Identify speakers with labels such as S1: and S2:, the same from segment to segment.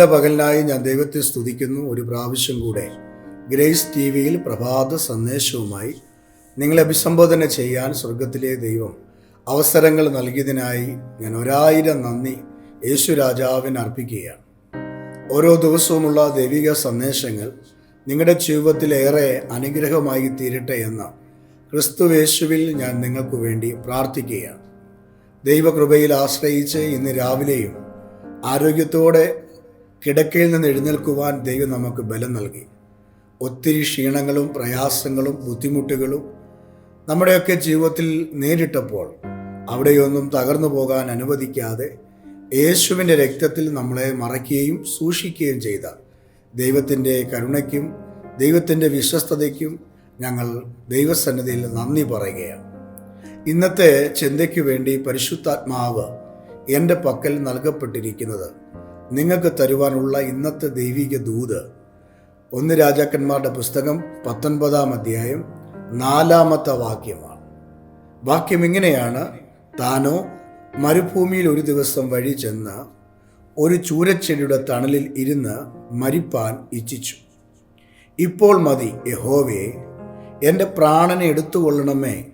S1: നല്ല പകലിനായി ഞാൻ ദൈവത്തെ സ്തുതിക്കുന്നു. ഒരു പ്രാവശ്യം കൂടെ ഗ്രേസ് ടി വിയിൽ പ്രഭാത സന്ദേശവുമായി നിങ്ങളെ അഭിസംബോധന ചെയ്യാൻ സ്വർഗത്തിലെ ദൈവം അവസരങ്ങൾ നൽകിയതിനായി ഞാൻ ഒരായിരം നന്ദി യേശു രാജാവിന് അർപ്പിക്കുകയാണ്. ഓരോ ദിവസവുമുള്ള ദൈവിക സന്ദേശങ്ങൾ നിങ്ങളുടെ ജീവിതത്തിലേറെ അനുഗ്രഹമായി തീരട്ടെ എന്ന് ക്രിസ്തുവേശുവിൽ ഞാൻ നിങ്ങൾക്ക് വേണ്ടി പ്രാർത്ഥിക്കുകയാണ്. ദൈവകൃപയിൽ ആശ്രയിച്ച് ഇന്ന് രാവിലെയും ആരോഗ്യത്തോടെ കിടക്കയിൽ നിന്ന് എഴുന്നേൽക്കുവാൻ ദൈവം നമുക്ക് ബലം നൽകി. ഒത്തിരി ക്ഷീണങ്ങളും പ്രയാസങ്ങളും ബുദ്ധിമുട്ടുകളും നമ്മുടെയൊക്കെ ജീവിതത്തിൽ നേരിട്ടപ്പോൾ അവിടെയൊന്നും തകർന്നു പോകാൻ അനുവദിക്കാതെ യേശുവിന്റെ രക്തത്തിൽ നമ്മളെ മറയ്ക്കുകയും സൂക്ഷിക്കുകയും ചെയ്ത ദൈവത്തിന്റെ കരുണയ്ക്കും ദൈവത്തിന്റെ വിശ്വസ്തതയ്ക്കും ഞങ്ങൾ ദൈവസന്നിധിയിൽ നന്ദി പറയുകയാണ്. ഇന്നത്തെ ചിന്തയ്ക്ക് വേണ്ടി പരിശുദ്ധാത്മാവ് എന്റെ പക്കൽ നൽകപ്പെട്ടിരിക്കുന്നത് നിങ്ങൾക്ക് തരുവാനുള്ള ഇന്നത്തെ ദൈവിക ദൂത്. ഒന്ന് രാജാക്കന്മാരുടെ പുസ്തകം പത്തൊൻപതാം അധ്യായം നാലാമത്തെ വാക്യമാണ്. വാക്യം ഇങ്ങനെയാണ്. താനോ മരുഭൂമിയിൽ ഒരു ദിവസം വഴി ചെന്ന് ഒരു ചൂരച്ചെടിയുടെ തണലിൽ ഇരുന്ന് മരിപ്പാൻ ഇച്ഛിച്ചു. ഇപ്പോൾ മതി യഹോവേ എന്റെ പ്രാണനെ എടുത്തുകൊള്ളണമേ.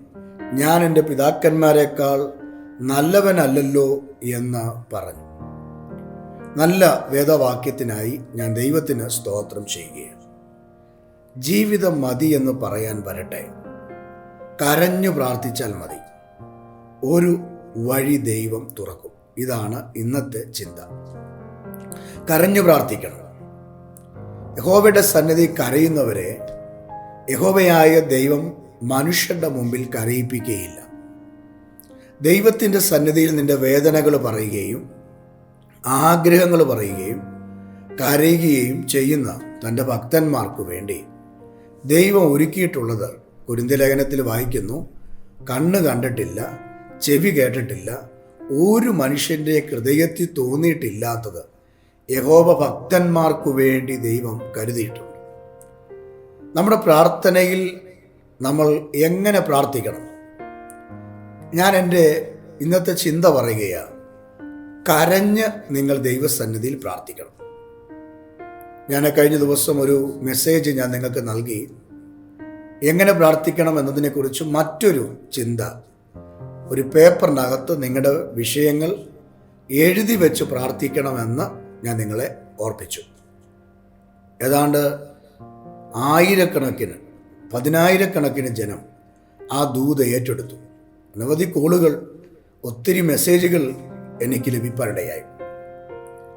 S1: ഞാൻ എന്റെ പിതാക്കന്മാരെക്കാൾ നല്ലവനല്ലല്ലോ എന്ന് പറഞ്ഞു. നല്ല വേദവാക്യത്തിനായി ഞാൻ ദൈവത്തിന് സ്തോത്രം ചെയ്യുകയാണ്. ജീവിതം മതി എന്ന് പറയാൻ വരട്ടെ. കരഞ്ഞു പ്രാർത്ഥിച്ചാൽ മതി. ഒരു വഴി ദൈവം തുറക്കും. ഇതാണ് ഇന്നത്തെ ചിന്ത. കരഞ്ഞു പ്രാർത്ഥിക്കണം. യഹോവയുടെ സന്നിധി കരയുന്നവരെ യഹോവയായ ദൈവം മനുഷ്യരുടെ മുമ്പിൽ കരയിപ്പിക്കുകയില്ല. ദൈവത്തിന്റെ സന്നിധിയിൽ നിന്റെ വേദനകൾ പറയുകയും ആഗ്രഹങ്ങൾ പറയുകയും കരയുകയും ചെയ്യുന്ന തന്റെ ഭക്തന്മാർക്ക് വേണ്ടി ദൈവം ഒരുക്കിയിട്ടുള്ളത് കുരുന്തലേഖനത്തിൽ വായിക്കുന്നു കണ്ണ് കണ്ടിട്ടില്ല ചെവി കേട്ടിട്ടില്ല ഒരു മനുഷ്യന്റെ ഹൃദയത്തിൽ തോന്നിയിട്ടില്ലാത്തത് യഹോബ ഭക്തന്മാർക്കു വേണ്ടി ദൈവം കരുതിയിട്ടുണ്ട്. നമ്മുടെ പ്രാർത്ഥനയിൽ നമ്മൾ എങ്ങനെ പ്രാർത്ഥിക്കണം? ഞാൻ എന്റെ ഇന്നത്തെ ചിന്ത പറയുകയാണ്. കരഞ്ഞ് നിങ്ങൾ ദൈവസന്നിധിയിൽ പ്രാർത്ഥിക്കണം. ഞാൻ കഴിഞ്ഞ ദിവസം ഒരു മെസ്സേജ് ഞാൻ നിങ്ങൾക്ക് നൽകി. എങ്ങനെ പ്രാർത്ഥിക്കണം എന്നതിനെക്കുറിച്ച് മറ്റൊരു ചിന്ത. ഒരു പേപ്പറിനകത്ത് നിങ്ങളുടെ വിഷയങ്ങൾ എഴുതി വെച്ച് പ്രാർത്ഥിക്കണമെന്ന് ഞാൻ നിങ്ങളെ ഓർപ്പിച്ചു. ഏതാണ്ട് ആയിരക്കണക്കിന് പതിനായിരക്കണക്കിന് ജനം ആ ദൂത് ഏറ്റെടുത്തു. അനവധി കോളുകൾ ഒത്തിരി മെസ്സേജുകൾ എനിക്ക് ലഭിക്കാനിടയായി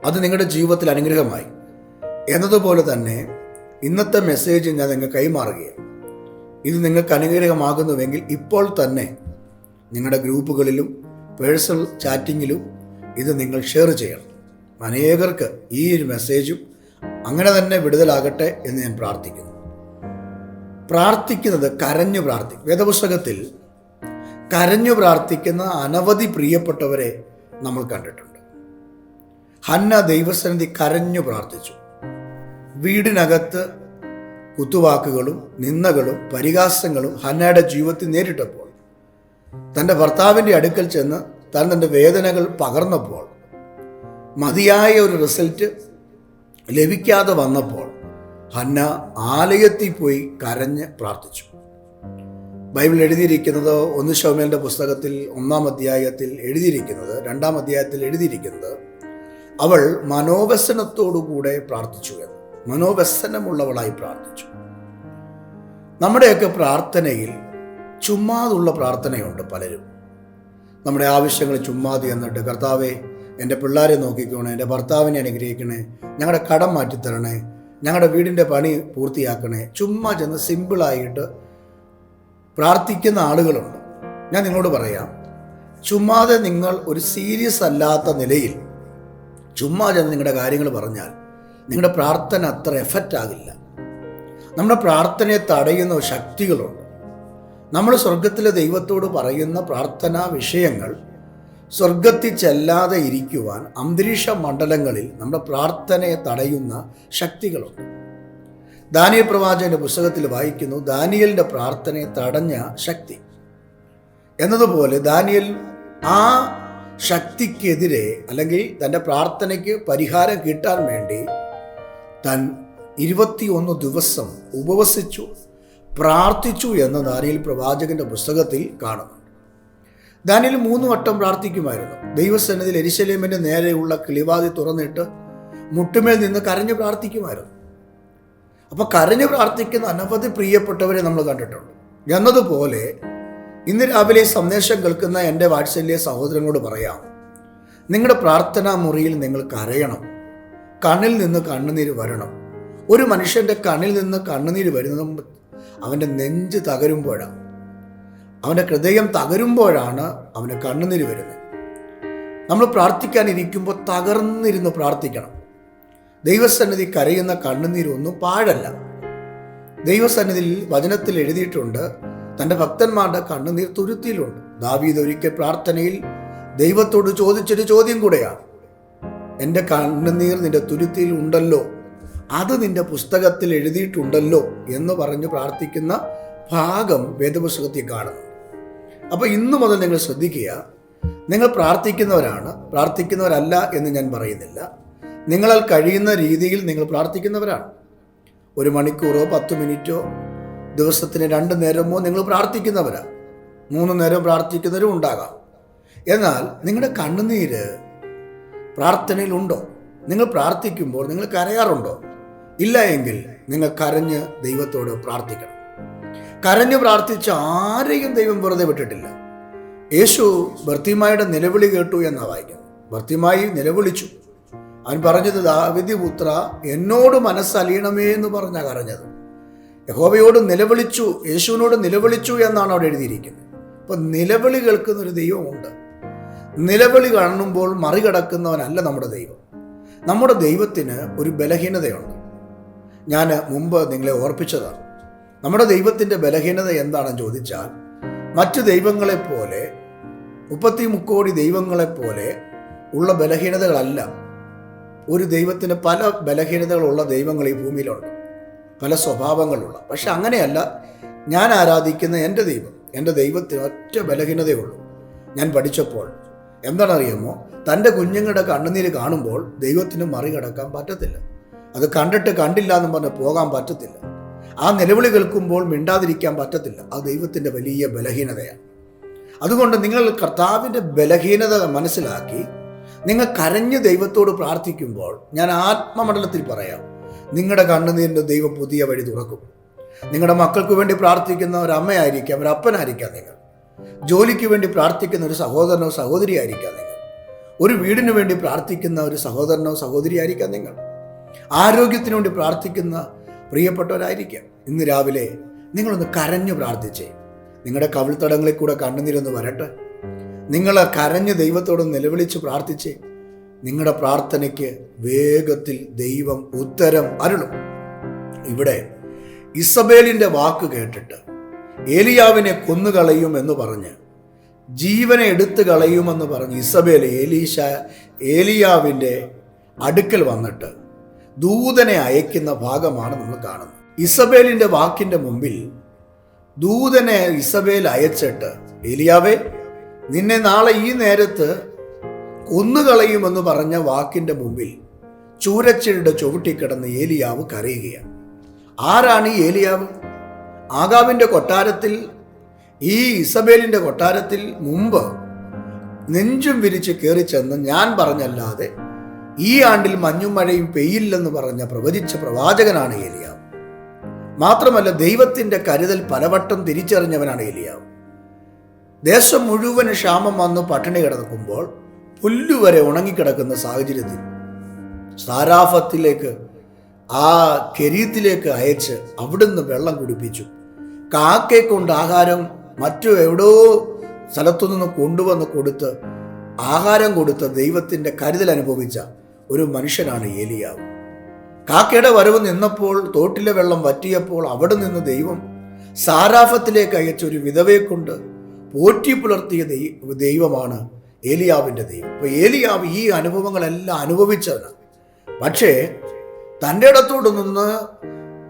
S1: അത് നിങ്ങളുടെ ജീവിതത്തിൽ അനുഗ്രഹമായി. എന്നതുപോലെ തന്നെ ഇന്നത്തെ മെസ്സേജ് ഞാൻ നിങ്ങൾ കൈമാറുകയാണ്. ഇത് നിങ്ങൾക്ക് അനുഗ്രഹമാകുന്നുവെങ്കിൽ ഇപ്പോൾ തന്നെ നിങ്ങളുടെ ഗ്രൂപ്പുകളിലും പേഴ്സണൽ ചാറ്റിങ്ങിലും ഇത് നിങ്ങൾ ഷെയർ ചെയ്യണം. അനേകർക്ക് ഈ ഒരു മെസ്സേജും അങ്ങനെ തന്നെ വിടുതലാകട്ടെ എന്ന് ഞാൻ പ്രാർത്ഥിക്കുന്നു. പ്രാർത്ഥിക്കുന്നത് കരഞ്ഞു പ്രാർത്ഥിക്കും. വേദപുസ്തകത്തിൽ കരഞ്ഞു പ്രാർത്ഥിക്കുന്ന അനവധി പ്രിയപ്പെട്ടവരെ നമ്മൾ കണ്ടിട്ടുണ്ട്. ഹന്ന ദൈവസന്നിധി കരഞ്ഞു പ്രാർത്ഥിച്ചു. വീടിനകത്ത് കുത്തുവാക്കുകളും നിന്ദകളും പരിഹാസങ്ങളും ഹന്നയുടെ ജീവിതത്തിൽ നേരിട്ടപ്പോൾ തന്റെ ഭർത്താവിന്റെ അടുക്കൽ ചെന്ന് താൻ തന്റെ വേദനകൾ പകർന്നപ്പോൾ മതിയായ ഒരു റിസൾട്ട് ലഭിക്കാതെ വന്നപ്പോൾ ഹന്ന ആലയത്തിൽ പോയി കരഞ്ഞ് പ്രാർത്ഥിച്ചു. ബൈബിൾ എഴുതിയിരിക്കുന്നത് ഒന്ന് ശോമേലിന്റെ പുസ്തകത്തിൽ ഒന്നാം അധ്യായത്തിൽ എഴുതിയിരിക്കുന്നത് രണ്ടാം അധ്യായത്തിൽ എഴുതിയിരിക്കുന്നത് അവൾ മനോവ്യസനത്തോടുകൂടെ പ്രാർത്ഥിച്ചു എന്ന് മനോവ്യസനമുള്ളവളായി പ്രാർത്ഥിച്ചു. നമ്മുടെയൊക്കെ പ്രാർത്ഥനയിൽ ചുമ്മാതുള്ള പ്രാർത്ഥനയുണ്ട് പലരും. നമ്മുടെ ആവശ്യങ്ങൾ ചുമ്മാതെ എന്നിട്ട് കർത്താവെ എന്റെ പിള്ളേരെ നോക്കിക്കോണേ എന്റെ ഭർത്താവിനെ അനുഗ്രഹിക്കണേ ഞങ്ങളുടെ കടം മാറ്റിത്തരണേ ഞങ്ങളുടെ വീടിന്റെ പണി പൂർത്തിയാക്കണേ ചുമ്മാ ചെന്ന് സിമ്പിളായിട്ട് പ്രാർത്ഥിക്കുന്ന ആളുകളുണ്ട്. ഞാൻ നിങ്ങളോട് പറയാം. ചുമ്മാതെ നിങ്ങൾ ഒരു സീരിയസ് അല്ലാത്ത നിലയിൽ ചുമ്മാ ചെന്ന് നിങ്ങളുടെ കാര്യങ്ങൾ പറഞ്ഞാൽ നിങ്ങളുടെ പ്രാർത്ഥന അത്ര എഫക്റ്റ് ആകില്ല. നമ്മുടെ പ്രാർത്ഥനയെ തടയുന്ന ശക്തികളുണ്ട്. നമ്മൾ സ്വർഗത്തിലെ ദൈവത്തോട് പറയുന്ന പ്രാർത്ഥനാ വിഷയങ്ങൾ സ്വർഗത്തിൽ ചെല്ലാതെ ഇരിക്കുവാൻ അന്തരീക്ഷ മണ്ഡലങ്ങളിൽ നമ്മുടെ പ്രാർത്ഥനയെ തടയുന്ന ശക്തികളുണ്ട്. ദാനിയൽ പ്രവാചകന്റെ പുസ്തകത്തിൽ വായിക്കുന്നു ദാനിയലിന്റെ പ്രാർത്ഥനയെ തടഞ്ഞ ശക്തി. എന്നതുപോലെ ദാനിയൽ ആ ശക്തിക്കെതിരെ അല്ലെങ്കിൽ തന്റെ പ്രാർത്ഥനയ്ക്ക് പരിഹാരം കിട്ടാൻ വേണ്ടി താൻ ഇരുപത്തിയൊന്ന് ദിവസം ഉപവസിച്ചു പ്രാർത്ഥിച്ചു എന്ന് ദാനിയൽ പ്രവാചകന്റെ പുസ്തകത്തിൽ കാണുന്നു. ദാനിയൽ മൂന്ന് വട്ടം പ്രാർത്ഥിക്കുമായിരുന്നു. ദൈവസന്നിധിയിൽ എരിശലേമിന്റെ നേരെയുള്ള കിളിവാതി തുറന്നിട്ട് മുട്ടുമേൽ നിന്ന് കരഞ്ഞു പ്രാർത്ഥിക്കുമായിരുന്നു. അപ്പോൾ കരഞ്ഞു പ്രാർത്ഥിക്കുന്ന അനവധി പ്രിയപ്പെട്ടവരെ നമ്മൾ കണ്ടിട്ടുണ്ട്. എന്നതുപോലെ ഇന്ന് രാവിലെ സന്ദേശം കേൾക്കുന്ന എന്റെ വാത്സല്യ സഹോദരങ്ങളോട് പറയാം. നിങ്ങളുടെ പ്രാർത്ഥനാ മുറിയിൽ നിങ്ങൾ കരയണം. കണ്ണിൽ നിന്ന് കണ്ണുനീര് വരണം. ഒരു മനുഷ്യന്റെ കണ്ണിൽ നിന്ന് കണ്ണുനീര് വരുന്നത് അവന്റെ നെഞ്ച് തകരുമ്പോഴാണ്. അവന്റെ ഹൃദയം തകരുമ്പോഴാണ് അവന് കണ്ണുനീര് വരുന്നത്. നമ്മൾ പ്രാർത്ഥിക്കാനിരിക്കുമ്പോൾ തകർന്നിരുന്ന് പ്രാർത്ഥിക്കണം. ദൈവസന്നിധി കരയുന്ന കണ്ണുനീരൊന്നും പാഴല്ല. ദൈവസന്നിധിയിൽ വചനത്തിൽ എഴുതിയിട്ടുണ്ട് തന്റെ ഭക്തന്മാരുടെ കണ്ണുനീർ തുരുത്തിയിലുണ്ട്. ദാവീദ് ഒരിക്കൽ പ്രാർത്ഥനയിൽ ദൈവത്തോട് ചോദിച്ചൊരു ചോദ്യം കൂടെയാണ് എന്റെ കണ്ണുനീർ നിന്റെ തുരുത്തിയിൽ ഉണ്ടല്ലോ അത് നിന്റെ പുസ്തകത്തിൽ എഴുതിയിട്ടുണ്ടല്ലോ എന്ന് പറഞ്ഞ് പ്രാർത്ഥിക്കുന്ന ഭാഗം വേദപുസ്തകത്തിൽ കാണുന്നു. അപ്പോൾ ഇന്നു മുതൽ നിങ്ങൾ ശ്രദ്ധിക്കുക നിങ്ങൾ പ്രാർത്ഥിക്കുന്നവരാണ് പ്രാർത്ഥിക്കുന്നവരല്ല എന്ന് ഞാൻ പറയുന്നില്ല. നിങ്ങളാൽ കഴിയുന്ന രീതിയിൽ നിങ്ങൾ പ്രാർത്ഥിക്കുന്നവരാണ്. ഒരു മണിക്കൂറോ പത്ത് മിനിറ്റോ ദിവസത്തിന് രണ്ട് നേരമോ നിങ്ങൾ പ്രാർത്ഥിക്കുന്നവരാണ് മൂന്ന് നേരം പ്രാർത്ഥിക്കുന്നവരും ഉണ്ടാകാം. എന്നാൽ നിങ്ങളുടെ കണ്ണുനീര് പ്രാർത്ഥനയിലുണ്ടോ നിങ്ങൾ പ്രാർത്ഥിക്കുമ്പോൾ നിങ്ങൾ കരയാറുണ്ടോ? ഇല്ല എങ്കിൽ നിങ്ങൾ കരഞ്ഞ് ദൈവത്തോട് പ്രാർത്ഥിക്കണം. കരഞ്ഞു പ്രാർത്ഥിച്ച ആരെയും ദൈവം വെറുതെ വിട്ടിട്ടില്ല. യേശു ഭർത്തിമായുടെ നിലവിളി കേട്ടു എന്നാ വായിക്കുന്നത് ഭർത്തിമായി നിലവിളിച്ചു. അവൻ പറഞ്ഞത് ദാവിദി പുത്ര എന്നോട് മനസ്സലിയണമേ എന്ന് പറഞ്ഞാൽ കരഞ്ഞത്. യഹോബയോട് നിലവിളിച്ചു യേശുവിനോട് നിലവിളിച്ചു എന്നാണ് അവിടെ എഴുതിയിരിക്കുന്നത്. അപ്പൊ നിലവിളി കേൾക്കുന്ന ഒരു ദൈവമുണ്ട്. നിലവിളി കാണുമ്പോൾ മറികടക്കുന്നവനല്ല നമ്മുടെ ദൈവം. നമ്മുടെ ദൈവത്തിന് ഒരു ബലഹീനതയുണ്ട്. ഞാൻ മുമ്പ് നിങ്ങളെ ഓർപ്പിച്ചതാണ്. നമ്മുടെ ദൈവത്തിന്റെ ബലഹീനത എന്താണെന്ന് ചോദിച്ചാൽ മറ്റു ദൈവങ്ങളെപ്പോലെ മുപ്പത്തി മുക്കോടി ദൈവങ്ങളെപ്പോലെ ഉള്ള ബലഹീനതകളല്ല. ഒരു ദൈവത്തിന് പല ബലഹീനതകളുള്ള ദൈവങ്ങൾ ഈ ഭൂമിയിലുണ്ട്. പല സ്വഭാവങ്ങളുള്ള. പക്ഷെ അങ്ങനെയല്ല. ഞാൻ ആരാധിക്കുന്ന എന്റെ ദൈവം എന്റെ ദൈവത്തിന് ഒറ്റ ബലഹീനതയുള്ളൂ. ഞാൻ പഠിച്ചപ്പോൾ എന്താണറിയുമോ? തന്റെ കുഞ്ഞുങ്ങളുടെ കണ്ണുനീര് കാണുമ്പോൾ ദൈവത്തിന് മറികടക്കാൻ പറ്റത്തില്ല. അത് കണ്ടിട്ട് കണ്ടില്ല എന്ന് പറഞ്ഞ് പോകാൻ പറ്റത്തില്ല. ആ നിലവിളി കേൾക്കുമ്പോൾ മിണ്ടാതിരിക്കാൻ പറ്റത്തില്ല. ആ ദൈവത്തിന്റെ വലിയ ബലഹീനതയാണ്. അതുകൊണ്ട് നിങ്ങൾ കർത്താവിന്റെ ബലഹീനത മനസ്സിലാക്കി നിങ്ങൾ കരഞ്ഞ് ദൈവത്തോട് പ്രാർത്ഥിക്കുമ്പോൾ ഞാൻ ആത്മമണ്ഡലത്തിൽ പറയാം നിങ്ങളുടെ കണ്ണുനീരിന്റെ ദൈവം പുതിയ വഴി തുറക്കും. നിങ്ങളുടെ മക്കൾക്ക് വേണ്ടി പ്രാർത്ഥിക്കുന്ന ഒരു അമ്മയായിരിക്കാം ഒരു അപ്പനായിരിക്കാം നിങ്ങൾ. ജോലിക്ക് വേണ്ടി പ്രാർത്ഥിക്കുന്ന ഒരു സഹോദരനോ സഹോദരിയായിരിക്കാം നിങ്ങൾ. ഒരു വീടിനു വേണ്ടി പ്രാർത്ഥിക്കുന്ന ഒരു സഹോദരനോ സഹോദരിയായിരിക്കാം നിങ്ങൾ. ആരോഗ്യത്തിന് വേണ്ടി പ്രാർത്ഥിക്കുന്ന പ്രിയപ്പെട്ടവരായിരിക്കാം. ഇന്ന് രാവിലെ നിങ്ങളൊന്ന് കരഞ്ഞു പ്രാർത്ഥിച്ചേ. നിങ്ങളുടെ കവിൾത്തടങ്ങളിൽ കൂടെ കണ്ണുനീരൊന്ന് വരട്ടെ. നിങ്ങൾ കരഞ്ഞ് ദൈവത്തോട് നിലവിളിച്ച് പ്രാർത്ഥിച്ച് നിങ്ങളുടെ പ്രാർത്ഥനയ്ക്ക് വേഗത്തിൽ ദൈവം ഉത്തരം അരുളും. ഇവിടെ ഇസബേലിന്റെ വാക്ക് കേട്ടിട്ട് ഏലിയാവിനെ കൊന്നുകളയും എന്ന് പറഞ്ഞ് ജീവനെ എടുത്തു കളയുമെന്ന് പറഞ്ഞ് ഇസബേൽ ഏലീഷ ഏലിയാവിന്റെ അടുക്കൽ വന്നിട്ട് ദൂതനെ അയക്കുന്ന ഭാഗമാണ് നമ്മൾ കാണുന്നത്. ഇസബേലിന്റെ വാക്കിന്റെ മുമ്പിൽ ദൂതനെ ഇസബേൽ അയച്ചിട്ട് ഏലിയാവേ നിന്നെ നാളെ ഈ നേരത്ത് കൊന്നുകളയുമെന്ന് പറഞ്ഞ വാക്കിന്റെ മുമ്പിൽ ചൂരച്ചിയുടെ ചുവട്ടിക്കിടന്ന് ഏലിയാവ് കരയുകയാണ്. ആരാണ് ഈ ഏലിയാവ്? ആകാവിന്റെ കൊട്ടാരത്തിൽ ഈ ഇസബേലിന്റെ കൊട്ടാരത്തിൽ മുമ്പ് നെഞ്ചും വിരിച്ച് കയറി ചെന്ന് ഞാൻ പറഞ്ഞല്ലാതെ ഈ ആണ്ടിൽ മഞ്ഞും മഴയും പെയ്യില്ലെന്ന് പറഞ്ഞ പ്രവചിച്ച പ്രവാചകനാണ് ഏലിയാവ്. മാത്രമല്ല ദൈവത്തിന്റെ കരുതൽ പലവട്ടം തിരിച്ചറിഞ്ഞവനാണ് ഏലിയാവ്. ദേശം മുഴുവൻ ക്ഷാമം വന്ന് പട്ടിണി കിടക്കുമ്പോൾ പുല്ലുവരെ ഉണങ്ങിക്കിടക്കുന്ന സാഹചര്യത്തിൽ സാരാഫത്തിലേക്ക് ആ കെരീത്തിലേക്ക് അയച്ച് അവിടുന്ന് വെള്ളം കുടിപ്പിച്ചു. കാക്കെ കൊണ്ട് ആഹാരം മറ്റു എവിടോ സ്ഥലത്തു നിന്ന് കൊണ്ടുവന്ന് കൊടുത്ത് ആഹാരം കൊടുത്ത ദൈവത്തിന്റെ കരുതൽ അനുഭവിച്ച ഒരു മനുഷ്യനാണ് ഏലിയാവ്. കാക്കയുടെ വരവ് നിന്നപ്പോൾ തോട്ടിലെ വെള്ളം വറ്റിയപ്പോൾ അവിടെ നിന്ന് ദൈവം സാരാഫത്തിലേക്ക് അയച്ച ഒരു വിധവയെ കൊണ്ട് പോറ്റി പുലർത്തിയ ദൈവ ദൈവമാണ് ഏലിയാവിന്റെ ദൈവം. അപ്പോൾ ഏലിയാവ് ഈ അനുഭവങ്ങളെല്ലാം അനുഭവിച്ചവനാണ്. പക്ഷേ തന്റെ ഇടത്തോട് നിന്ന്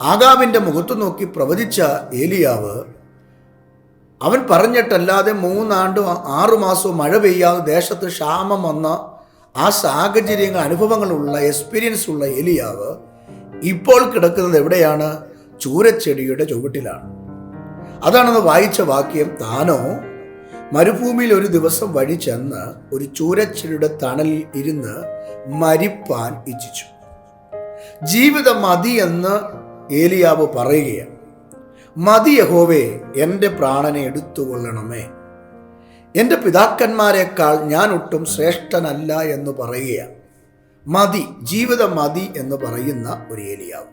S1: ആകാവിന്റെ മുഖത്ത് നോക്കി പ്രവചിച്ച ഏലിയാവ് അവൻ പറഞ്ഞിട്ടല്ലാതെ മൂന്നാണ്ടും ആറുമാസവും മഴ പെയ്യാതെ ദേശത്ത് ക്ഷാമം വന്ന ആ സാഹചര്യങ്ങൾ അനുഭവങ്ങളുള്ള എക്സ്പീരിയൻസ് ഉള്ള ഏലിയാവ് ഇപ്പോൾ കിടക്കുന്നത് എവിടെയാണ്? ചൂരച്ചെടിയുടെ ചുവട്ടിലാണ്. അതാണെന്ന് വായിച്ച വാക്യം താനോ മരുഭൂമിയിൽ ഒരു ദിവസം വഴി ചെന്ന് ഒരു ചൂരച്ചിലുടെ തണലിൽ ഇരുന്ന് മരിപ്പാൻ ഇച്ഛിച്ചു. ജീവിതം മതി എന്ന് ഏലിയാവ് പറയുകയാണ്. മതി യഹോവേ എന്റെ പ്രാണനെ എടുത്തുകൊള്ളണമേ. എന്റെ പിതാക്കന്മാരെക്കാൾ ഞാൻ ഒട്ടും ശ്രേഷ്ഠനല്ല എന്ന് പറയുകയാണ്. മതി ജീവിതം മതി എന്ന് പറയുന്ന ഒരു ഏലിയാവ്.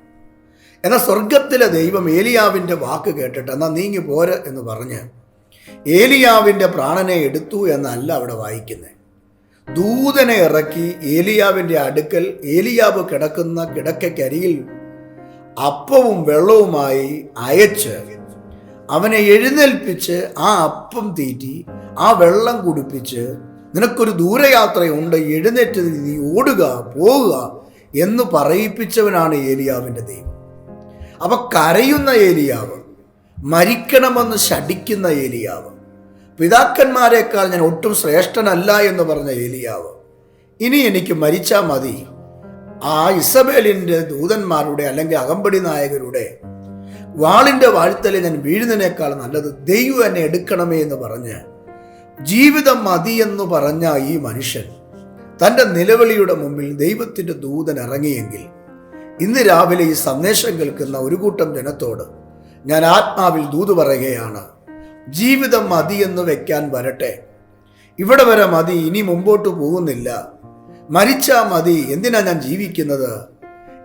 S1: എന്നാൽ സ്വർഗത്തിലെ ദൈവം ഏലിയാവിന്റെ വാക്ക് കേട്ടിട്ട് എന്നാൽ നീങ്ങി പോര് എന്ന് പറഞ്ഞ് ഏലിയാവിന്റെ പ്രാണനെ എടുത്തു എന്നല്ല അവിടെ വായിക്കുന്നത് ദൂതനെ ഇറക്കി ഏലിയാവിന്റെ അടുക്കൽ ഏലിയാവ് കിടക്കുന്ന കിടക്കയ്ക്കരിയിൽ അപ്പവും വെള്ളവുമായി അയച്ച് അവനെ എഴുന്നേൽപ്പിച്ച് ആ അപ്പം തീറ്റി ആ വെള്ളം കുടിപ്പിച്ച് നിനക്കൊരു ദൂരയാത്രയുണ്ട് എഴുന്നേറ്റ് നീ ഓടുക പോവുക എന്ന് പറയിപ്പിച്ചവനാണ് ഏലിയാവിന്റെ ദൈവം. അപ്പൊ കരയുന്ന ഏലിയാവ് മരിക്കണമെന്ന് ശടിക്കുന്ന ഏലിയാവ്. പിതാക്കന്മാരെക്കാൾ ഞാൻ ഒട്ടും ശ്രേഷ്ഠനല്ല എന്ന് പറഞ്ഞ ഏലിയാവ്. ഇനി എനിക്ക് മരിച്ചാൽ മതി. ആ ഇസബേലിന്റെ ദൂതന്മാരുടെ അല്ലെങ്കിൽ അകമ്പടി നായകരുടെ വാളിന്റെ വാഴ്ത്തലിൽ ഞാൻ വീഴുന്നതിനേക്കാൾ നല്ലത് ദൈവം എന്നെ എടുക്കണമേ എന്ന് പറഞ്ഞ് ജീവിതം മതി എന്ന് പറഞ്ഞ ഈ മനുഷ്യൻ തന്റെ നിലവിളിയുടെ മുമ്പിൽ ദൈവത്തിന്റെ ദൂതൻ ഇറങ്ങിയെങ്കിൽ ഇന്ന് രാവിലെ ഈ സന്ദേശം കേൾക്കുന്ന ഒരു കൂട്ടം ജനത്തോട് ഞാൻ ആത്മാവിൽ ദൂത് പറയുകയാണ്. ജീവിതം മതി എന്ന് വെക്കാൻ വരട്ടെ. ഇവിടെ വരെ മതി ഇനി മുമ്പോട്ട് പോകുന്നില്ല. മരിച്ചാ മതി എന്തിനാ ഞാൻ ജീവിക്കുന്നത്?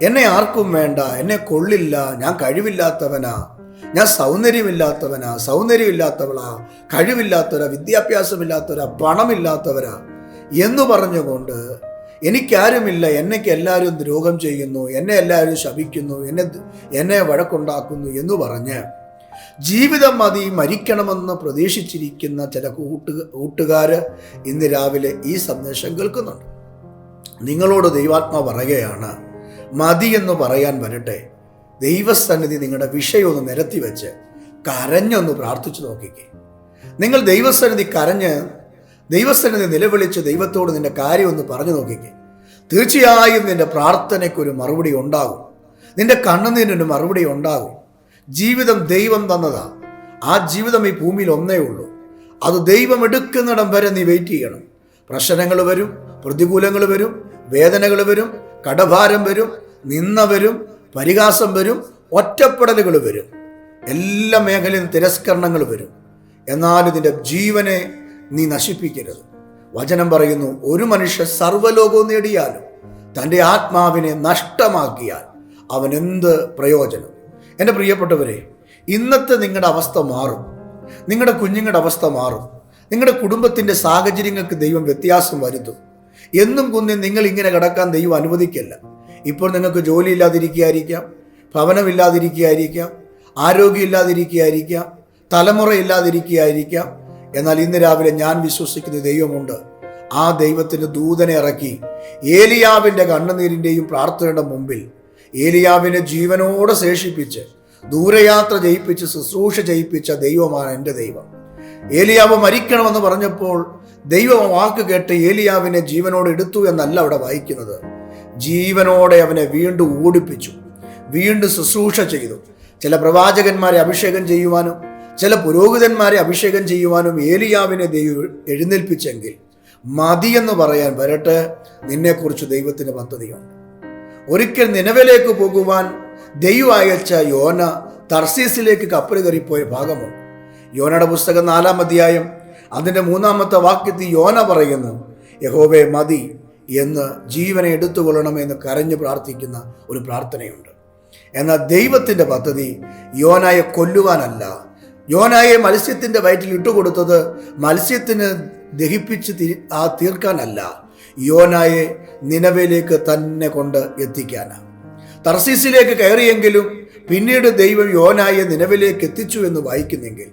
S1: എന്നെ ആർക്കും വേണ്ട എന്നെ കൊള്ളില്ല ഞാൻ കഴിവില്ലാത്തവനാ. ഞാൻ സൗന്ദര്യമില്ലാത്തവനാ സൗന്ദര്യമില്ലാത്തവളാ. കഴിവില്ലാത്തവരാ വിദ്യാഭ്യാസമില്ലാത്തവരാ പണമില്ലാത്തവരാ എന്ന് പറഞ്ഞുകൊണ്ട് എനിക്കാരുമില്ല. എന്നേക്ക് എല്ലാവരും ദ്രോഹം ചെയ്യുന്നു. എന്നെ എല്ലാവരും ശപിക്കുന്നു. എന്നെ എന്നെ വഴക്കുണ്ടാക്കുന്നു എന്ന് പറഞ്ഞ് ജീവിതം മതി മരിക്കണമെന്ന് പ്രതീക്ഷിച്ചിരിക്കുന്ന ചില കൂട്ടു കൂട്ടുകാർ ഇന്ന് രാവിലെ ഈ സന്ദേശം കേൾക്കുന്നുണ്ട്. നിങ്ങളോട് ദൈവാത്മ പറയുകയാണ് മതി എന്ന് പറയാൻ വരട്ടെ. ദൈവസന്നിധി നിങ്ങളുടെ വിഷയം ഒന്ന് നിരത്തി വെച്ച് കരഞ്ഞൊന്ന് പ്രാർത്ഥിച്ചു നോക്കിക്കേ. നിങ്ങൾ ദൈവസന്നിധി കരഞ്ഞ് ദൈവസന്നിധി നിലവിളിച്ച് ദൈവത്തോട് നിന്റെ കാര്യമൊന്ന് പറഞ്ഞു നോക്കിക്കേ. തീർച്ചയായും നിന്റെ പ്രാർത്ഥനയ്ക്കൊരു മറുപടി ഉണ്ടാകും. നിന്റെ കണ്ണുനീരിനൊരു മറുപടി ഉണ്ടാകും. ജീവിതം ദൈവം തന്നതാ. ആ ജീവിതം ഈ ഭൂമിയിൽ ഒന്നേ ഉള്ളൂ. അത് ദൈവം എടുക്കുന്നിടം വരെ നീ വെയിറ്റ് ചെയ്യണം. പ്രശ്നങ്ങൾ വരും പ്രതികൂലങ്ങൾ വരും വേദനകൾ വരും കടഭാരം വരും നിന്ന വരും പരിഹാസം വരും ഒറ്റപ്പെടലുകൾ വരും. എല്ലാ മേഖലയിലും തിരസ്കരണങ്ങൾ വരും. എന്നാൽ ഇതിന്റെ ജീവനെ നീ നശിപ്പിക്കരുത്. വചനം പറയുന്നു ഒരു മനുഷ്യ സർവലോകവും നേടിയാലും തന്റെ ആത്മാവിനെ നഷ്ടമാക്കിയാൽ അവൻ എന്ത് പ്രയോജനം? എന്റെ പ്രിയപ്പെട്ടവരെ ഇന്നത്തെ നിങ്ങളുടെ അവസ്ഥ മാറും. നിങ്ങളുടെ കുഞ്ഞുങ്ങളുടെ അവസ്ഥ മാറും. നിങ്ങളുടെ കുടുംബത്തിന്റെ സാഹചര്യങ്ങൾക്ക് ദൈവം വ്യത്യാസം വരുത്തും. എന്നും കുഞ്ഞ് നിങ്ങൾ ഇങ്ങനെ കിടക്കാൻ ദൈവം അനുവദിക്കില്ല. ഇപ്പോൾ നിങ്ങൾക്ക് ജോലി ഇല്ലാതിരിക്കുകയായിരിക്കാം ഭവനമില്ലാതിരിക്കുകയായിരിക്കാം ആരോഗ്യമില്ലാതിരിക്കുകയായിരിക്കാം തലമുറ ഇല്ലാതിരിക്കുകയായിരിക്കാം എന്നാൽ ഇന്ന് രാവിലെ ഞാൻ വിശ്വസിക്കുന്ന ദൈവമുണ്ട്. ആ ദൈവത്തിന് ദൂതനെ ഇറക്കി ഏലിയാവിന്റെ കണ്ണുനീരിന്റെയും പ്രാർത്ഥനയുടെ മുമ്പിൽ ഏലിയാവിനെ ജീവനോടെ ശേഷിപ്പിച്ച് ദൂരയാത്ര ജയിപ്പിച്ച് ശുശ്രൂഷ ചെയ്യിപ്പിച്ച ദൈവമാണ് എന്റെ ദൈവം. ഏലിയാവ് മരിക്കണമെന്ന് പറഞ്ഞപ്പോൾ ദൈവം വാക്ക് കേട്ട് ഏലിയാവിനെ ജീവനോട് എടുത്തു എന്നല്ല അവിടെ വായിക്കുന്നത്. ജീവനോടെ അവനെ വീണ്ടും ഓടിപ്പിച്ചു വീണ്ടും ശുശ്രൂഷ ചെയ്തു. ചില പ്രവാചകന്മാരെ അഭിഷേകം ചെയ്യുവാനും ചില പുരോഹിതന്മാരെ അഭിഷേകം ചെയ്യുവാനും ഏലിയാവിനെ ദൈവം എഴുന്നേൽപ്പിച്ചെങ്കിൽ മതിയെന്ന് പറയാൻ വരട്ടെ. നിന്നെക്കുറിച്ച് ദൈവത്തിന് പദ്ധതിയുണ്ട്. ഒരിക്കൽ നിലവിലേക്ക് പോകുവാൻ ദൈവം അയച്ച യോന തർസീസിലേക്ക് കപ്പൽ കയറിപ്പോയ ഭാഗമുണ്ട്. യോനയുടെ പുസ്തകം നാലാം അധ്യായം അതിന്റെ മൂന്നാമത്തെ വാക്യത്തിൽ യോന പറയുന്നു യഹോവേ മതി എന്ന് ജീവനെ എടുത്തുകൊള്ളണമെന്ന് കരഞ്ഞു പ്രാർത്ഥിക്കുന്ന ഒരു പ്രാർത്ഥനയുണ്ട്. എന്നാൽ ദൈവത്തിന്റെ പദ്ധതി യോനയെ കൊല്ലുവാനല്ല യോനായെ മത്സ്യത്തിന്റെ വയറ്റിൽ ഇട്ടുകൊടുത്തത് മത്സ്യത്തിന് ദഹിപ്പിച്ച് ആ തീർക്കാനല്ല. യോനായെ നിലവിലേക്ക് തന്നെ കൊണ്ട് എത്തിക്കാനാണ് തർസീസിലേക്ക് കയറിയെങ്കിലും പിന്നീട് ദൈവം യോനായെ നിലവിലേക്ക് എത്തിച്ചു എന്ന് വായിക്കുന്നെങ്കിൽ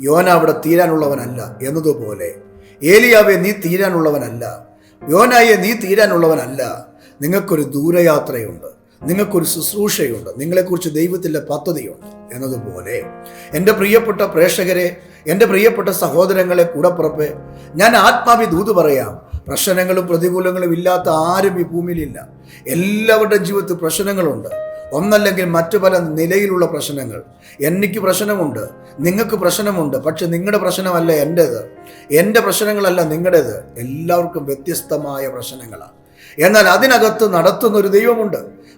S1: യോന അവിടെ തീരാനുള്ളവനല്ല എന്നതുപോലെ. ഏലിയാവെ നീ തീരാനുള്ളവനല്ല. യോനായെ നീ തീരാനുള്ളവനല്ല. നിങ്ങൾക്കൊരു ദൂരയാത്രയുണ്ട്. നിങ്ങൾക്കൊരു ശുശ്രൂഷയുണ്ട്. നിങ്ങളെക്കുറിച്ച് ദൈവത്തിന്റെ പദ്ധതിയുണ്ട്. എന്നതുപോലെ എന്റെ പ്രിയപ്പെട്ട പ്രേക്ഷകരെ എന്റെ പ്രിയപ്പെട്ട സഹോദരങ്ങളെ കൂടപ്പുറപ്പെ ഞാൻ ആത്മാവി ദൂത് പറയാം. പ്രശ്നങ്ങളും പ്രതികൂലങ്ങളും ഇല്ലാത്ത ആരും ഈ ഭൂമിയിലില്ല. എല്ലാവരുടെ ജീവിതത്തിൽ പ്രശ്നങ്ങളുണ്ട്. ഒന്നല്ലെങ്കിൽ മറ്റു പല നിലയിലുള്ള പ്രശ്നങ്ങൾ. എനിക്ക് പ്രശ്നമുണ്ട്. നിങ്ങൾക്ക് പ്രശ്നമുണ്ട്. പക്ഷെ നിങ്ങളുടെ പ്രശ്നമല്ല എന്റേത്. എന്റെ പ്രശ്നങ്ങളല്ല നിങ്ങളുടേത്. എല്ലാവർക്കും വ്യത്യസ്തമായ പ്രശ്നങ്ങളാണ്. എന്നാൽ അതിനകത്ത് നടത്തുന്ന ഒരു ദൈവമുണ്ട്.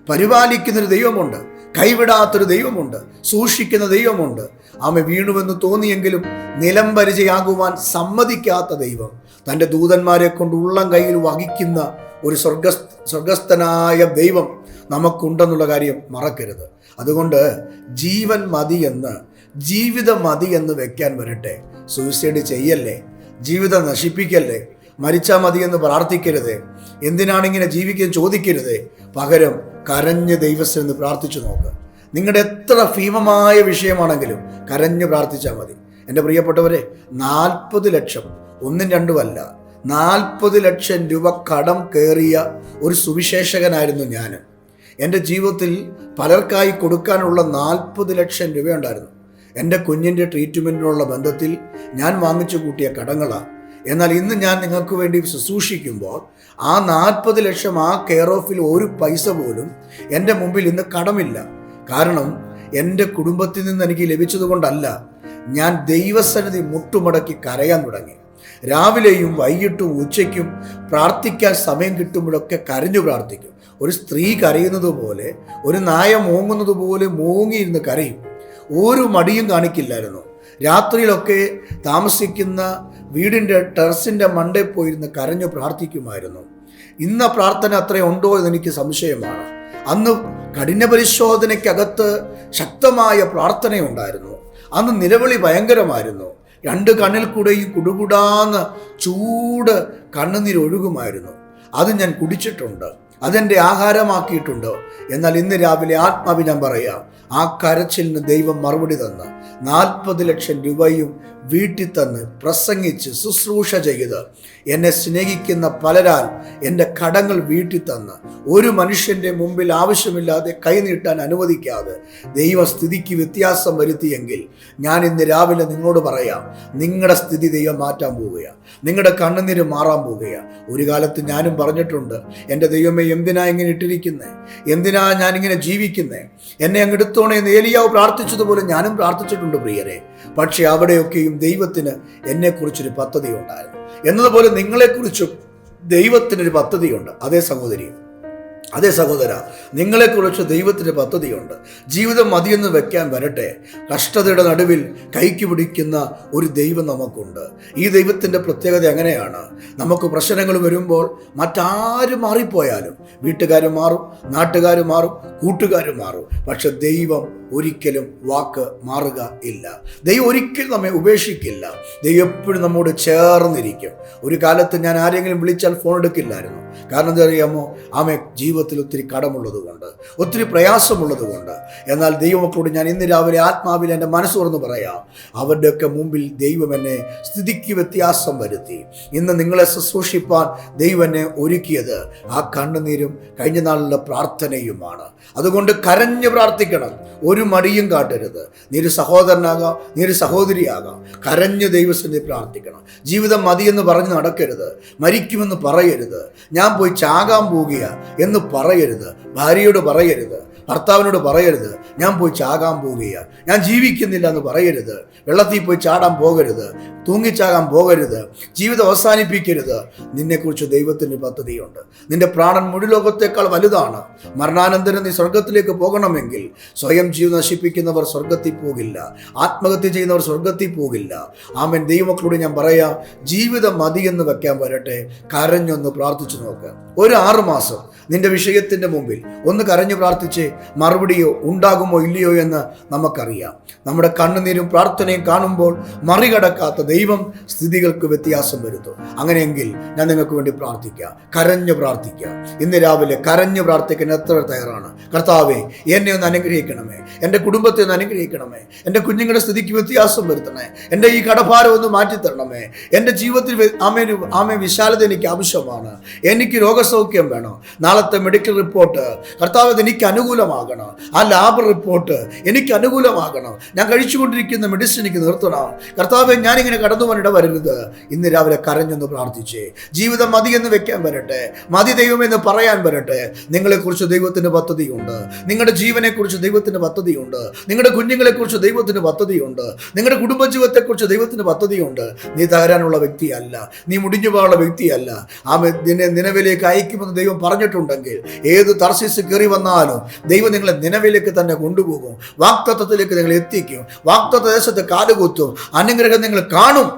S1: പരിപാലിക്കുന്നൊരു ദൈവമുണ്ട്. കൈവിടാത്തൊരു ദൈവമുണ്ട് സൂക്ഷിക്കുന്ന ദൈവമുണ്ട്. ആമ വീണുവെന്ന് തോന്നിയെങ്കിലും നിലം പരിചയാകുവാൻ സമ്മതിക്കാത്ത ദൈവം തന്റെ ദൂതന്മാരെ കൊണ്ട് ഉള്ളം കയ്യിൽ വഹിക്കുന്ന ഒരു സ്വർഗ സ്വർഗസ്ഥനായ ദൈവം നമുക്കുണ്ടെന്നുള്ള കാര്യം മറക്കരുത്. അതുകൊണ്ട് ജീവൻ മതി എന്ന് ജീവിതം മതി എന്ന് വെക്കാൻ വരട്ടെ. സൂയിസൈഡ് ചെയ്യല്ലേ? ജീവിതം നശിപ്പിക്കല്ലേ? മരിച്ചാൽ മതി എന്ന് പ്രാർത്ഥിക്കരുത്. എന്തിനാണ് ഇങ്ങനെ ജീവിക്കാൻ ചോദിക്കരുത്. പകരം കരഞ്ഞ് ദൈവസ്ഥ പ്രാർത്ഥിച്ചു നോക്കുക നിങ്ങളുടെ എത്ര ഭീമമായ വിഷയമാണെങ്കിലും കരഞ്ഞ് പ്രാർത്ഥിച്ചാൽ മതി. എന്റെ പ്രിയപ്പെട്ടവരെ നാൽപ്പത് ലക്ഷം ഒന്നും രണ്ടുമല്ല നാൽപ്പത് ലക്ഷം രൂപ കടം കയറിയ ഒരു സുവിശേഷകനായിരുന്നു ഞാൻ എന്റെ ജീവിതത്തിൽ പലർക്കായി കൊടുക്കാനുള്ള നാൽപ്പത് ലക്ഷം രൂപയുണ്ടായിരുന്നു. എന്റെ കുഞ്ഞിന്റെ ട്രീറ്റ്മെന്റിനുള്ള ബന്ധത്തിൽ ഞാൻ വാങ്ങിച്ചു കൂട്ടിയ കടങ്ങളാണ് എന്നാൽ ഇന്ന് ഞാൻ നിങ്ങൾക്ക് വേണ്ടി ശുശ്രൂഷിക്കുമ്പോൾ ആ നാൽപ്പത് ലക്ഷം ആ കെയർ ഓഫിൽ ഒരു പൈസ പോലും എന്റെ മുമ്പിൽ ഇന്ന് കടമില്ല. കാരണം എന്റെ കുടുംബത്തിൽ നിന്ന് എനിക്ക് ലഭിച്ചതുകൊണ്ടല്ല ഞാൻ ദൈവസന്നിധി മുട്ടുമടക്കി കരയാൻ തുടങ്ങി. രാവിലെയും വൈകിട്ടും ഉച്ചയ്ക്കും പ്രാർത്ഥിക്കാൻ സമയം കിട്ടുമ്പോഴൊക്കെ കരഞ്ഞു പ്രാർത്ഥിക്കും. ഒരു സ്ത്രീ കരയുന്നത് പോലെ ഒരു നായ മോങ്ങുന്നത് പോലെ മോങ്ങിയിരുന്ന് കരയും. ഒരു മടിയും കാണിക്കില്ലായിരുന്നു. രാത്രിയിലൊക്കെ താമസിക്കുന്ന വീടിന്റെ ടെറസിന്റെ മണ്ടയിൽ പോയിരുന്ന് കരഞ്ഞു പ്രാർത്ഥിക്കുമായിരുന്നു. ഇന്ന പ്രാർത്ഥന എന്ന് എനിക്ക് സംശയമാണ്. അന്ന് കഠിന പരിശോധനയ്ക്കകത്ത് ശക്തമായ പ്രാർത്ഥനയുണ്ടായിരുന്നു. അന്ന് നിലവിളി ഭയങ്കരമായിരുന്നു. രണ്ട് കണ്ണിൽ കൂടെയും കുടുകുടാന്ന് ചൂട് കണ്ണുനീരൊഴുകുമായിരുന്നു. അത് ഞാൻ കുടിച്ചിട്ടുണ്ട്. അതെന്റെ ആഹാരമാക്കിയിട്ടുണ്ട്? എന്നാൽ ഇന്ന് രാവിലെ ആത്മാവി ഞാൻ പറയാം ആ കരച്ചിലിന് ദൈവം മറുപടി തന്ന്. നാൽപ്പത് ലക്ഷം രൂപയും വീട്ടിൽ തന്ന് പ്രസംഗിച്ച് ശുശ്രൂഷ ചെയ്ത് എന്നെ സ്നേഹിക്കുന്ന പലരാൽ എന്റെ കടങ്ങൾ വീട്ടിൽ തന്ന് ഒരു മനുഷ്യന്റെ മുമ്പിൽ ആവശ്യമില്ലാതെ കൈനീട്ടാൻ അനുവദിക്കാതെ ദൈവസ്ഥിതിക്ക് വ്യത്യാസം വരുത്തിയെങ്കിൽ ഞാൻ ഇന്ന് രാവിലെ നിങ്ങളോട് പറയാം നിങ്ങളുടെ സ്ഥിതി ദൈവം മാറ്റാൻ പോവുകയാണ് നിങ്ങളുടെ കണ്ണുനീര് മാറാൻ പോവുകയാണ് ഒരു കാലത്ത് ഞാനും പറഞ്ഞിട്ടുണ്ട് എന്റെ ദൈവമേ എന്തിനാ ഇങ്ങനെ ഇട്ടിരിക്കുന്നത് എന്തിനാ ഞാനിങ്ങനെ ജീവിക്കുന്നത് എന്നെ അങ്ങ് എടുത്തോണേ എന്ന് ഏലിയാവ് പ്രാർത്ഥിച്ചതുപോലെ ഞാനും പ്രാർത്ഥിച്ചിട്ടുണ്ട് പ്രിയരെ. പക്ഷെ അവിടെയൊക്കെയും ദൈവത്തിന് എന്നെക്കുറിച്ചൊരു പദ്ധതി ഉണ്ടായിരുന്നു എന്നതുപോലെ നിങ്ങളെക്കുറിച്ചും ദൈവത്തിനൊരു പദ്ധതിയുണ്ട്. അതേ സഹോദരി അതേ സഹോദര നിങ്ങളെക്കുറിച്ച് ദൈവത്തിന്റെ പദ്ധതിയുണ്ട്. ജീവിതം മതിയെന്ന് വെക്കാൻ വരട്ടെ. കഷ്ടതയുടെ നടുവിൽ കൈക്ക് പിടിക്കുന്ന ഒരു ദൈവം നമുക്കുണ്ട്. ഈ ദൈവത്തിന്റെ പ്രത്യേകത എങ്ങനെയാണ്? നമുക്ക് പ്രശ്നങ്ങൾ വരുമ്പോൾ മറ്റാരും മാറിപ്പോയാലും വീട്ടുകാർ മാറും നാട്ടുകാർ മാറും കൂട്ടുകാർ മാറും. പക്ഷെ ദൈവം ഒരിക്കലും വാക്ക് മാറുക ഇല്ല. ദൈവം ഒരിക്കലും നമ്മെ ഉപേക്ഷിക്കില്ല. ദൈവം എപ്പോഴും നമ്മോട് ചേർന്നിരിക്കും. ഒരു കാലത്ത് ഞാൻ ആരെങ്കിലും വിളിച്ചാൽ ഫോൺ എടുക്കില്ലായിരുന്നു. കാരണം എന്താ അറിയാമോ? ആമെ ജീവിതത്തിൽ ഒത്തിരി കടമുള്ളതുകൊണ്ട് ഒത്തിരി പ്രയാസമുള്ളത് കൊണ്ട്. എന്നാൽ ദൈവമക്കളോട് ഞാൻ ഇന്ന് രാവിലെ ആത്മാവിൽ എന്റെ മനസ്സ് തുറന്ന് പറയാം. അവരുടെയൊക്കെ മുമ്പിൽ ദൈവം എന്നെ സ്ഥിതിക്ക് വ്യത്യാസം വരുത്തി. ഇന്ന് നിങ്ങളെ ശുശ്രൂഷിപ്പാൻ ദൈവം എന്നെ ഒരുക്കിയത് ആ കണ്ണുനീരും കഴിഞ്ഞ നാളിലെ പ്രാർത്ഥനയുമാണ്. അതുകൊണ്ട് കരഞ്ഞ് പ്രാർത്ഥിക്കണം. ഒരു മടിയും കാട്ടരുത്. നീ ഒരു സഹോദരനാകാം നീ ഒരു സഹോദരിയാകാം. കരഞ്ഞ് ദൈവസ്ഥിതി പ്രാർത്ഥിക്കണം. ജീവിതം മതിയെന്ന് പറഞ്ഞ് നടക്കരുത്. മരിക്കുമെന്ന് പറയരുത്. ഞാൻ പോയി ചാകാൻ പോകുക എന്ന് പറയരുത്. ഭാര്യയോട് പറയരുത്. ഭർത്താവിനോട് പറയരുത്. ഞാൻ പോയി ചാകാൻ പോവുകയാണ്. ഞാൻ ജീവിക്കുന്നില്ല എന്ന് പറയരുത്. വെള്ളത്തിൽ പോയി ചാടാൻ പോകരുത്. തൂങ്ങിച്ചാകാൻ പോകരുത്. ജീവിതം അവസാനിപ്പിക്കരുത്. നിന്നെക്കുറിച്ച് ദൈവത്തിന് പദ്ധതിയുണ്ട്. നിന്റെ പ്രാണൻ മുഴുലോകത്തേക്കാൾ വലുതാണ്. മരണാനന്തരം നീ സ്വർഗത്തിലേക്ക് പോകണമെങ്കിൽ സ്വയം ജീവൻ നശിപ്പിക്കുന്നവർ സ്വർഗത്തിൽ പോകില്ല. ആത്മഹത്യ ചെയ്യുന്നവർ സ്വർഗത്തിൽ പോകില്ല. ആമൻ. ദൈവമക്കളോട് ഞാൻ പറയാം ജീവിതം എന്ന് വെക്കാൻ വരട്ടെ. കരഞ്ഞൊന്ന് പ്രാർത്ഥിച്ചു നോക്ക്. ഒരു ആറുമാസം നിന്റെ വിഷയത്തിന്റെ മുമ്പിൽ ഒന്ന് കരഞ്ഞു പ്രാർത്ഥിച്ച് മറുപടിയോ ഉണ്ടാകുമോ ഇല്ലയോ എന്ന് നമുക്കറിയാം. നമ്മുടെ കണ്ണുനീരും പ്രാർത്ഥനയും കാണുമ്പോൾ മറികടക്കാത്ത ദൈവം സ്ഥിതികൾക്ക് വ്യത്യാസം വരുത്തും. അങ്ങനെയെങ്കിൽ ഞാൻ നിങ്ങൾക്ക് വേണ്ടി പ്രാർത്ഥിക്കാം. കരഞ്ഞു പ്രാർത്ഥിക്കാം. ഇന്ന് രാവിലെ കരഞ്ഞു പ്രാർത്ഥിക്കാൻ എത്ര തയ്യാറാണ്? കർത്താവെ എന്നെ ഒന്ന് അനുഗ്രഹിക്കണമേ. എന്റെ കുടുംബത്തെ ഒന്ന് അനുഗ്രഹിക്കണമേ. എന്റെ കുഞ്ഞുങ്ങളുടെ സ്ഥിതിക്ക് വ്യത്യാസം വരുത്തണേ എന്റെ ഈ കടഭാരം ഒന്ന് മാറ്റിത്തരണമേ. എന്റെ ജീവിതത്തിൽ ആമേ ആമേ വിശാലത എനിക്ക് ആവശ്യമാണ്. എനിക്ക് രോഗസൗഖ്യം വേണം. നാളത്തെ മെഡിക്കൽ റിപ്പോർട്ട് കർത്താവ് എനിക്ക് അനുകൂലം അനുകൂലമാകണം. ആ ലാബ് റിപ്പോർട്ട് എനിക്ക് അനുകൂലമാകണം. ഞാൻ കഴിച്ചുകൊണ്ടിരിക്കുന്ന മെഡിസിൻ എനിക്ക് നിർത്തണം. കർത്താവ് ഞാനിങ്ങനെ കടന്നു പോകാനിട വരരുത്. ഇന്ന് രാവിലെ കരഞ്ഞെന്ന് പ്രാർത്ഥിച്ചേ. ജീവിതം മതി എന്ന് വെക്കാൻ വരട്ടെ. മതി ദൈവമെന്ന് പറയാൻ വരട്ടെ. നിങ്ങളെക്കുറിച്ച് ദൈവത്തിന് പദ്ധതിയുണ്ട്. നിങ്ങളുടെ ജീവനെക്കുറിച്ച് ദൈവത്തിന് പദ്ധതിയുണ്ട്. നിങ്ങളുടെ കുഞ്ഞുങ്ങളെക്കുറിച്ച് ദൈവത്തിന് പദ്ധതിയുണ്ട്. നിങ്ങളുടെ കുടുംബജീവിതത്തെക്കുറിച്ച് ദൈവത്തിന് പദ്ധതിയുണ്ട്. നീ തകരാനുള്ള വ്യക്തിയല്ല. നീ മുടിഞ്ഞു പോകാനുള്ള വ്യക്തിയല്ല. ആ നിന്നെ നിലവിലേക്ക് അയക്കുമെന്ന് ദൈവം പറഞ്ഞിട്ടുണ്ടെങ്കിൽ ഏത് തർശീസ് കയറി വന്നാലും ദൈവം നിങ്ങളെ നിലവിലേക്ക് തന്നെ കൊണ്ടുപോകും. വാക്തത്വത്തിലേക്ക് നിങ്ങൾ എത്തിക്കും. വാക്തത്വ ദേശത്ത് കാലുകുത്തും. അനുഗ്രഹം നിങ്ങൾ കാണും.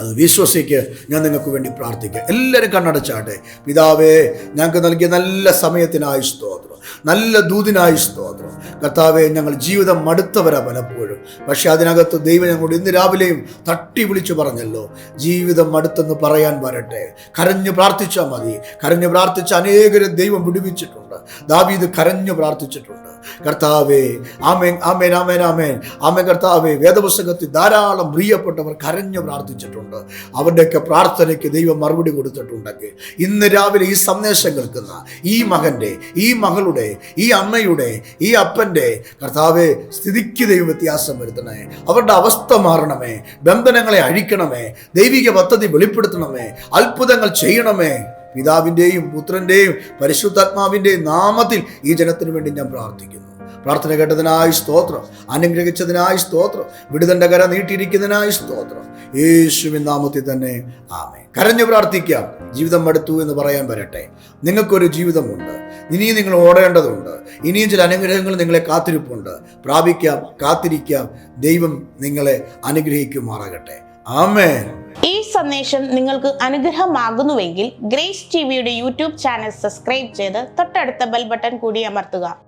S1: അത് വിശ്വസിക്ക്. ഞാൻ നിങ്ങൾക്ക് വേണ്ടി പ്രാർത്ഥിക്കുക എല്ലാവരും കണ്ണടച്ചാട്ടെ. പിതാവേ ഞങ്ങൾക്ക് നൽകിയ നല്ല സമയത്തിനായി സ്തോത്രം. നല്ല ദൂതിനായി സ്തോത്രം. കർത്താവെ ഞങ്ങൾ ജീവിതം മടുത്തവരാ പലപ്പോഴും. പക്ഷേ അതിനകത്ത് ദൈവം ഞങ്ങളോട് ഇന്ന് രാവിലെയും തട്ടി വിളിച്ചു പറഞ്ഞല്ലോ ജീവിതം മടുത്തെന്ന് പറയാൻ വരട്ടെ. കരഞ്ഞു പ്രാർത്ഥിച്ചാൽ മതി. കരഞ്ഞു പ്രാർത്ഥിച്ച അനേകരെ ദൈവം വിടുവിച്ചിട്ടുണ്ട്. ദാവീദ് കരഞ്ഞു പ്രാർത്ഥിച്ചിട്ടുണ്ട്. കർത്താവേ ആമേൻ ആമേൻ ആമേൻ ആമേൻ. ആമേൻ കർത്താവേ. വേദപുസ്തകത്തിൽ ധാരാളം പ്രിയപ്പെട്ടവർ കരഞ്ഞു പ്രാർത്ഥിച്ചിട്ടുണ്ട്. അവരുടെയൊക്കെ പ്രാർത്ഥനയ്ക്ക് ദൈവം മറുപടി കൊടുത്തിട്ടുണ്ടെങ്കിൽ ഇന്ന് രാവിലെ ഈ സന്ദേശം കേൾക്കുന്ന ഈ മകന്റെ ഈ മകളുടെ ഈ അമ്മയുടെ ഈ അപ്പന്റെ കർത്താവെ സ്ഥിതിക്ക് ദൈവം വ്യത്യാസം വരുത്തണേ അവരുടെ അവസ്ഥ മാറണമേ. ബന്ധനങ്ങളെ അഴിക്കണമേ. ദൈവിക പദ്ധതി വെളിപ്പെടുത്തണമേ. അത്ഭുതങ്ങൾ ചെയ്യണമേ. പിതാവിന്റെയും പുത്രന്റെയും പരിശുദ്ധാത്മാവിന്റെയും നാമത്തിൽ ഈ ജനത്തിന് വേണ്ടി ഞാൻ പ്രാർത്ഥിക്കുന്നു. പ്രാർത്ഥന കേട്ടതിനായി സ്തോത്രം. അനുഗ്രഹിച്ചതിനായി സ്തോത്രം. വിടുതന്റെ കര നീട്ടിയിരിക്കുന്നതിനായി സ്തോത്രം. യേശുവിൻ നാമത്തിൽ തന്നെ ആമേ കരഞ്ഞു പ്രാർത്ഥിക്കാം. ജീവിതം മടുത്തു എന്ന് പറയാൻ വരട്ടെ. നിങ്ങൾക്കൊരു ജീവിതമുണ്ട്. ഇനിയും നിങ്ങൾ ഓടേണ്ടതുണ്ട്. ഇനിയും ചില അനുഗ്രഹങ്ങൾ നിങ്ങളെ കാത്തിരിപ്പുണ്ട്. പ്രാപിക്കാം കാത്തിരിക്കാം. ദൈവം നിങ്ങളെ അനുഗ്രഹിക്കുമാറാകട്ടെ. ആമേ
S2: ഈ സന്ദേശം നിങ്ങൾക്ക് അനുഗ്രഹമാകുന്നുവെങ്കിൽ ഗ്രേസ് ടി വിയുടെ യൂട്യൂബ് ചാനൽ സബ്സ്ക്രൈബ് ചെയ്ത് തൊട്ടടുത്ത ബെൽ ബട്ടൺ കൂടി അമർത്തുക.